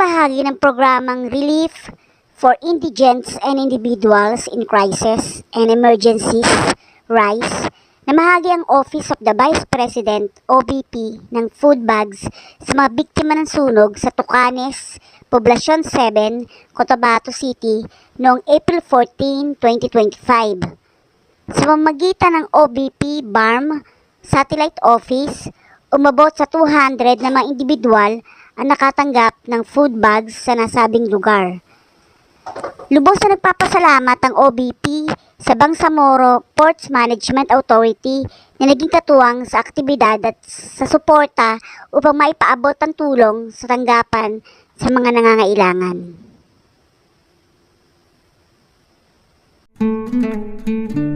bahagi ng programang Relief for Indigents and Individuals in Crisis and Emergencies, RICE, na mahagi ang Office of the Vice President, OVP, ng food bags sa mga biktima ng sunog sa Tucanes, Poblacion 7, Cotabato City noong April 14, 2025. Sa pamamagitan ng OBP BARM Satellite Office, umabot sa 200 na mga individual ang nakatanggap ng food bags sa nasabing lugar. Lubos na nagpapasalamat ang OBP sa Bangsamoro Ports Management Authority na naging katuwang sa aktibidad at sa suporta upang maipaabot ang tulong sa tanggapan sa mga nangangailangan. Thank you.